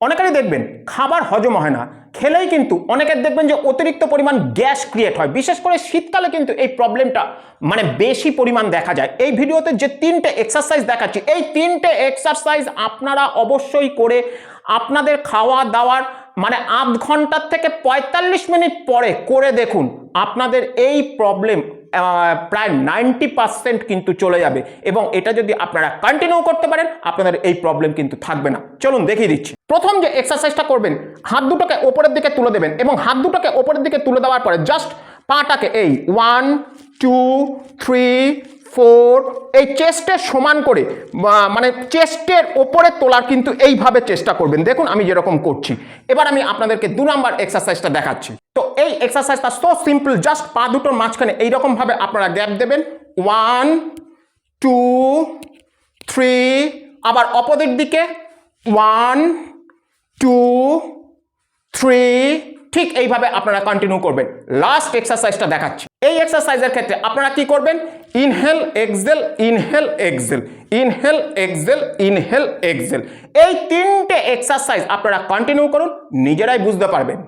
অনেকেরই দেখবেন খাবার হজম হয় না। খেলেই কিন্তু অনেকের দেখবেন যে অতিরিক্ত পরিমাণ গ্যাস ক্রিয়েট হয়। বিশেষ করে শীতকালে কিন্তু এই প্রবলেমটা মানে বেশি পরিমাণ দেখা যায়। এই ভিডিওতে যে তিনটে এক্সারসাইজ দেখাচ্ছি, এই তিনটে এক্সারসাইজ আপনারা অবশ্যই করে আপনাদের খাওয়া দাওয়ার মানে আধ ঘণ্টার থেকে পঁয়তাল্লিশ মিনিট পরে করে দেখুন। আপনাদের এই প্রবলেম প্রায় নাইনটি পার্সেন্ট কিন্তু চলে যাবে এবং এটা যদি আপনারা কন্টিনিউ করতে পারেন, আপনাদের এই প্রবলেম কিন্তু থাকবে না। চলুন দেখিয়ে দিচ্ছি। প্রথম যে এক্সারসাইজটা করবেন, হাত দুটোকে ওপরের দিকে তুলে দেবেন এবং হাত দুটোকে ওপরের দিকে তুলে দেওয়ার পরে জাস্ট পাটাকে এই ওয়ান টু থ্রি ফোর এই চেস্টের সমান করে মানে চেস্টের ওপরে তোলার কিন্তু এইভাবে চেষ্টা করবেন। দেখুন আমি যেরকম করছি। এবার আমি আপনাদেরকে দু নাম্বার এক্সারসাইজটা দেখাচ্ছি। এই এক্সারসাইজটা সো সিম্পল জাস্ট পা দুটোর মাঝখানে এইরকম ভাবে আপনারা গ্যাপ দেবেন। ওয়ান টু থ্রি আবার অপোজিট দিকে। ওয়ান টু থ্রি ঠিক এইভাবে আপনারা কন্টিনিউ করবেন। লাস্ট এক্সারসাইজটা দেখাচ্ছি। এই এক্সারসাইজের ক্ষেত্রে আপনারা কি করবেন? Inhale exhale inhale exhale inhale exhale inhale exhale এই তিনটে এক্সারসাইজ আপনারা কন্টিনিউ করুন, নিজেরাই বুঝতে পারবেন।